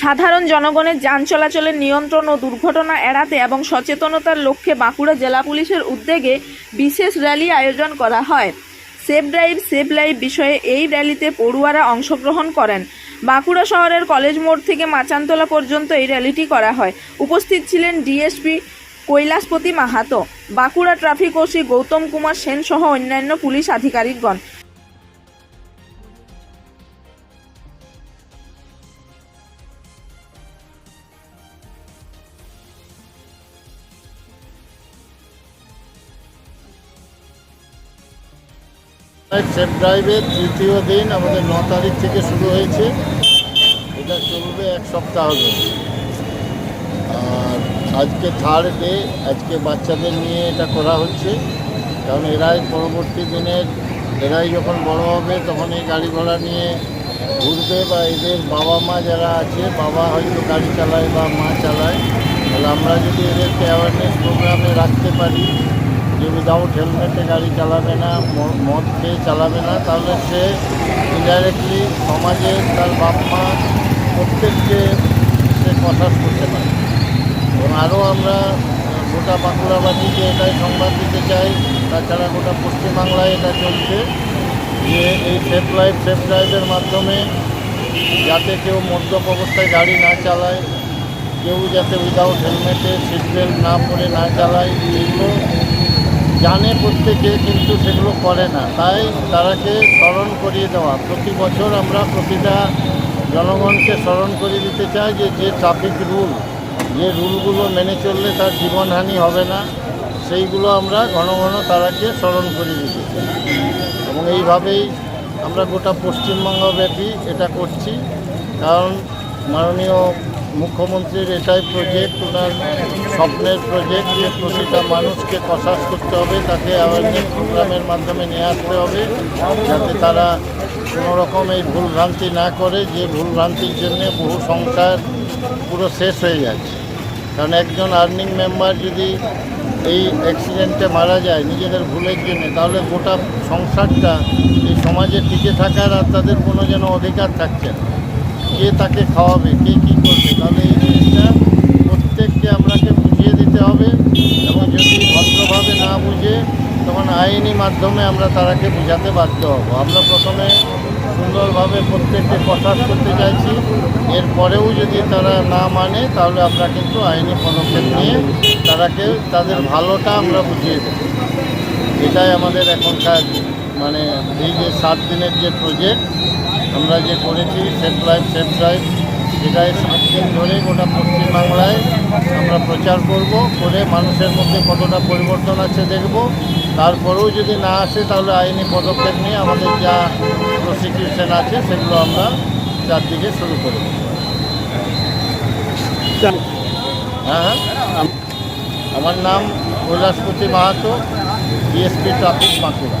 সাধারণ জনগণের যান চলাচলের নিয়ন্ত্রণ ও দুর্ঘটনা এড়াতে এবং সচেতনতার লক্ষ্যে বাঁকুড়া জেলা পুলিশের উদ্যোগে বিশেষ র্যালি আয়োজন করা হয়। সেফ ড্রাইভ, সেফ লাইফ বিষয়ে এই র্যালিতে পড়ুয়ারা অংশগ্রহণ করেন। বাঁকুড়া শহরের কলেজ মোড় থেকে মাচানতলা পর্যন্ত এই র্যালিটি করা হয়। উপস্থিত ছিলেন DSP Kailaspati Mahato, Bankura traffic OC Gautam Kumar Sen সহ অন্যান্য পুলিশ আধিকারিকগণ। সেফ ড্রাইভের তৃতীয় দিন আমাদের ন তারিখ থেকে শুরু হয়েছে। এটা চলবে এক সপ্তাহ ধরে আর আজকে থার্ড ডে আজকে বাচ্চাদের নিয়ে এটা করা হচ্ছে। কারণ এরাই পরবর্তী দিনের এরাই যখন বড় হবে, তখন এই গাড়ি ঘোড়া নিয়ে ঘুরবে বা এদের বাবা মা যারা আছে, বাবা হয়তো গাড়ি চালায় বা মা চালায়। তাহলে আমরা যদি এদেরকে অ্যাওয়ারনেস প্রোগ্রামে রাখতে পারি যে উইদাউট হেলমেটে গাড়ি চালাবে না, মদ খেয়ে চালাবে না, তাহলে সে ইনডাইরেক্টলি সমাজে তার বাপ মা প্রত্যেককে সে কথা করতে পারে এবং আরও আমরা গোটা বাঁকুড়াবাসীকে এটাই সংবাদ দিতে চাই, তাছাড়া গোটা পশ্চিমবাংলায় এটা চলছে, যে এই সেফ লাইফ সেফ ড্রাইভের মাধ্যমে যাতে কেউ মদ্যপ অবস্থায় গাড়ি না চালায়, কেউ যাতে উইদাউট হেলমেটে সিট বেল্ট না পরে না চালায় এগুলো জানে প্রত্যেকে কিন্তু সেগুলো করে না। তাই তারাকে স্মরণ করিয়ে দেওয়া। প্রতি বছর আমরা প্রতিটা জনগণকে স্মরণ করিয়ে দিতে চাই যে যে ট্রাফিক রুল যে রুলগুলো মেনে চললে তার জীবনহানি হবে না, সেইগুলো আমরা ঘন ঘন তারাকে স্মরণ করিয়ে দিতে চাই। এবং এইভাবেই আমরা গোটা পশ্চিমবঙ্গব্যাপী এটা করছি। কারণ মাননীয় মুখ্যমন্ত্রীর এটাই প্রজেক্ট ওনার স্বপ্নের প্রজেক্ট যে প্রতিটা মানুষকে কষাস করতে হবে, তাকে অ্যাওয়ারনেস প্রোগ্রামের মাধ্যমে নিয়ে আসতে হবে, যাতে তারা কোনো রকম এই ভুলভ্রান্তি না করে, যে ভুলভ্রান্তির জন্য বহু সংসার পুরো শেষ হয়ে যাচ্ছে। কারণ একজন আর্নিং মেম্বার যদি এই অ্যাক্সিডেন্টে মারা যায় নিজেদের ভুলের জন্য, তাহলে গোটা সংসারটা এই সমাজে টিকে থাকার আর তাদের কোনো যেন অধিকার থাকছে না। কে তাকে খাওয়াবে, কে কী করবে, তাহলে এই জিনিসটা প্রত্যেককে আমরাকে বুঝিয়ে দিতে হবে এবং যদি ভদ্রভাবে না বুঝে, তখন আইনি মাধ্যমে আমরা তারাকে বোঝাতে বাধ্য হব। আমরা প্রথমে সুন্দরভাবে প্রত্যেককে কথা করতে চাইছি, এরপরেও যদি তারা না মানে তাহলে আমরা কিন্তু আইনি পদক্ষেপ নিয়ে তারাকে, তাদের ভালোটা আমরা বুঝিয়ে দেব। এটাই আমাদের এখনকার মানে এই যে সাত দিনের যে প্রজেক্ট আমরা যে করেছি সেফ লাইফ সেফ ড্রাইভ সেটাই সাত দিন ধরে গোটা পশ্চিমবাংলায় আমরা প্রচার করব করে মানুষের মধ্যে কতটা পরিবর্তন আছে দেখব। তারপরেও যদি না আসে তাহলে আইনি পদক্ষেপ নিয়ে আমাদের যা প্রসিকিউশন আছে সেগুলো আমরা চারদিকে শুরু করব হ্যাঁ হ্যাঁ। আমার নাম কৈলাসপতি মাহাতো ডিএসপি ট্রাফিক বাঁকুড়া।